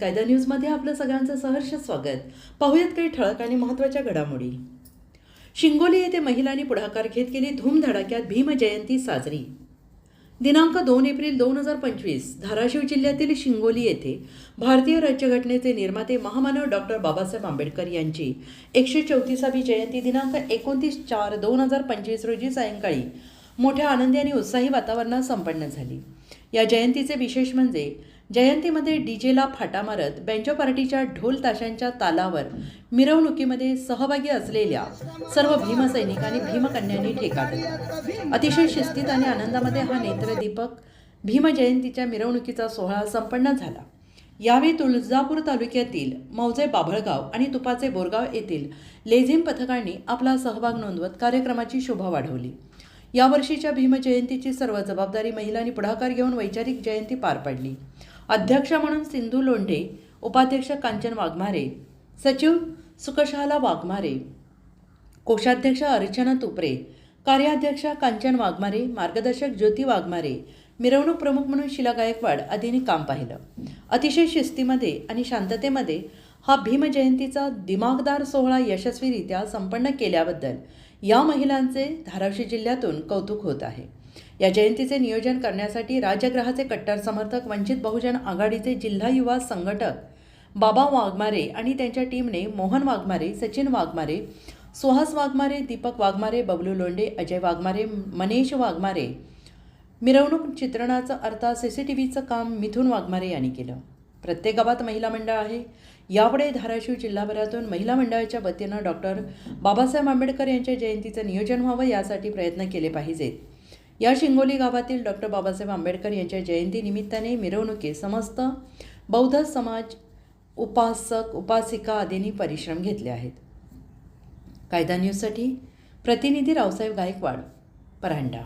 कायदा न्यूजमध्ये आपलं सगळ्यांचं सहर्ष स्वागत. पाहूयात काही ठळक आणि महत्त्वाच्या घडामोडी. शिंगोली येथे महिलांनी पुढाकार घेत केली धूमधडाक्यात भीमजयंती साजरी. दिनांक दोन एप्रिल दोन हजार पंचवीस धाराशिव जिल्ह्यातील शिंगोली येथे भारतीय राज्यघटनेचे निर्माते महामानव डॉक्टर बाबासाहेब आंबेडकर यांची एकशे चौतीसावी जयंती दिनांक एकोणतीस चार दोन हजार पंचवीस रोजी सायंकाळी मोठ्या आनंदी आणि उत्साही वातावरणात संपन्न झाली. या जयंतीचे विशेष म्हणजे जयंतीमध्ये डीजेला फाटा मारत बँचो पार्टीच्या ढोल ताशांच्या तालावर मिरवणुकीमध्ये सहभागी असलेल्या सर्व भीमसैनिकांनी भीमकन्यांनी ठेका दिला. अतिशय शिस्तीत आणि आनंदामध्ये हा नेत्रदीपक भीमजयंतीच्या मिरवणुकीचा सोहळा संपन्न झाला. यावेळी तुळजापूर तालुक्यातील मौजे बाभळगाव आणि तुपाचे बोरगाव येथील लेझिम पथकांनी आपला सहभाग नोंदवत कार्यक्रमाची शोभा वाढवली. यावर्षीच्या भीमजयंतीची सर्व जबाबदारी महिलांनी पुढाकार घेऊन वैचारिक जयंती पार पाडली. अध्यक्ष म्हणून सिंधू लोंढे उपाध्यक्ष कांचन वाघमारे सचिव सुकशाला वाघमारे कोषाध्यक्ष अर्चना तुपरे कार्याध्यक्ष कांचन वाघमारे मार्गदर्शक ज्योती वाघमारे मिरवणूक प्रमुख म्हणून शिला गायकवाड आदींनी काम पाहिलं. अतिशय शिस्तीमध्ये आणि शांततेमध्ये हा भीमजयंतीचा दिमागदार सोहळा यशस्वीरित्या संपन्न केल्याबद्दल या महिलांचे धाराशिव जिल्ह्यातून कौतुक होत आहे. या जयंतीचे नियोजन करण्यासाठी राज्यग्रहाचे कट्टर समर्थक वंचित बहुजन आघाडीचे जिल्हा युवा संघटक बाबा वाघमारे आणि त्यांच्या टीमने मोहन वाघमारे सचिन वाघमारे सुहास वाघमारे दीपक वाघमारे बबलू लोंडे अजय वाघमारे मनीष वाघमारे मिरवणूक चित्रणाचं अर्थात सी सी टी व्हीचं काम मिथून वाघमारे यांनी केलं. प्रत्येक गावात महिला मंडळ आहे. यापुढे धाराशिव जिल्हाभरातून महिला मंडळाच्या वतीनं डॉक्टर बाबासाहेब आंबेडकर यांच्या जयंतीचं नियोजन व्हावं यासाठी प्रयत्न केले पाहिजेत. या शिंगोली गावातील डॉक्टर बाबासाहेब आंबेडकर यांच्या जयंतीनिमित्ताने मिरवणुकीत समस्त बौद्ध समाज उपासक उपासिका आदींनी परिश्रम घेतले आहेत. कायदा न्यूजसाठी प्रतिनिधी रावसाहेब गायकवाड परांडा.